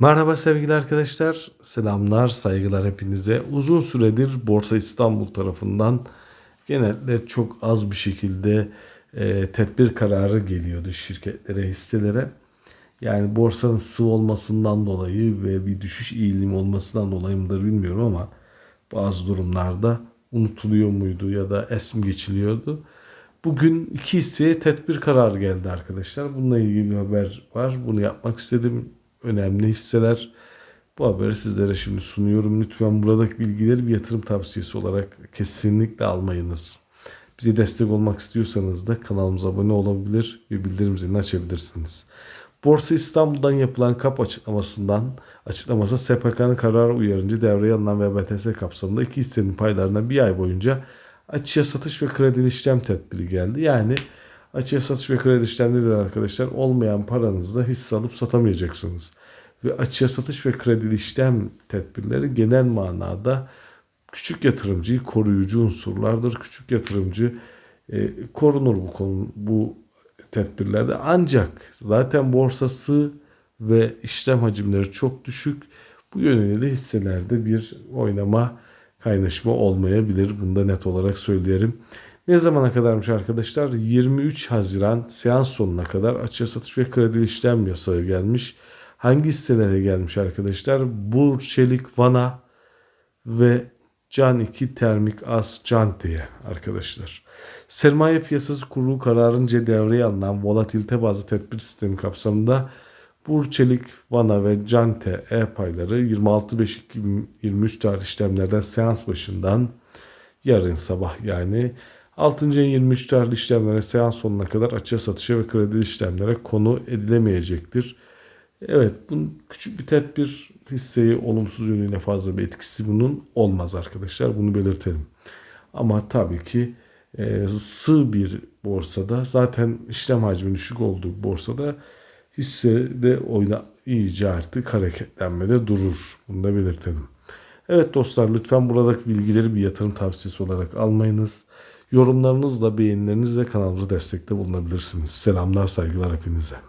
Merhaba sevgili arkadaşlar. Selamlar, saygılar hepinize. Uzun süredir Borsa İstanbul tarafından genelde çok az bir şekilde e, tedbir kararı geliyordu şirketlere, hisselere. Yani borsanın sığ olmasından dolayı ve bir düşüş eğilimi olmasından dolayı mıdır bilmiyorum ama bazı durumlarda unutuluyor muydu ya da es mi geçiliyordu. Bugün iki hisseye tedbir kararı geldi arkadaşlar. Bununla ilgili bir haber var. Bunu yapmak istedim. Önemli hisseler. Bu haberi sizlere şimdi sunuyorum. Lütfen buradaki bilgileri bir yatırım tavsiyesi olarak kesinlikle almayınız. Bize destek olmak istiyorsanız da kanalımıza abone olabilir ve bildirim zilini açabilirsiniz. Borsa İstanbul'dan yapılan kap açıklamasından açıklaması SPK'nın kararı uyarınca devreye alınan ve BTS kapsamında iki hissenin paylarına bir ay boyunca açıya satış ve kredi işlem tedbiri geldi. Yani açıya satış ve kredi işlem nedir arkadaşlar? Olmayan paranızla hisse alıp satamayacaksınız. Ve açıya satış ve kredi işlem tedbirleri genel manada küçük yatırımcıyı koruyucu unsurlardır. Küçük yatırımcı e, korunur bu konu bu tedbirlerde. Ancak zaten borsası ve işlem hacimleri çok düşük. Bu yönüyle de hisselerde bir oynama kaynaşma olmayabilir. Bunu da net olarak söyleyelim. Ne zamana kadarmış arkadaşlar? 23 Haziran seans sonuna kadar açığa satış ve kredi işlem yasağı gelmiş. Hangi hisselere gelmiş arkadaşlar? Bur, Çelik, Vana ve Can 2 Termik As Cante'ye arkadaşlar. Sermaye Piyasası Kurulu kararınca devreye alınan volatilite bazlı tedbir sistemi kapsamında Burçelik, Vana ve Cante E payları 26.5.2023 tarih işlemlerden seans başından yarın sabah yani 6. ayın 23 tarihli işlemlere seans sonuna kadar açığa satışa ve kredi işlemlere konu edilemeyecektir. Evet bunun küçük bir tedbir hisseyi olumsuz yönüyle fazla bir etkisi bunun olmaz arkadaşlar. Bunu belirtelim. Ama tabii ki e, sığ bir borsada zaten işlem hacmi düşük olduğu borsada hisse de oyna iyice artık hareketlenmede durur. Bunu da belirtelim. Evet dostlar lütfen buradaki bilgileri bir yatırım tavsiyesi olarak almayınız. Yorumlarınızla, beğenilerinizle kanalımıza destekte bulunabilirsiniz. Selamlar, saygılar hepinize.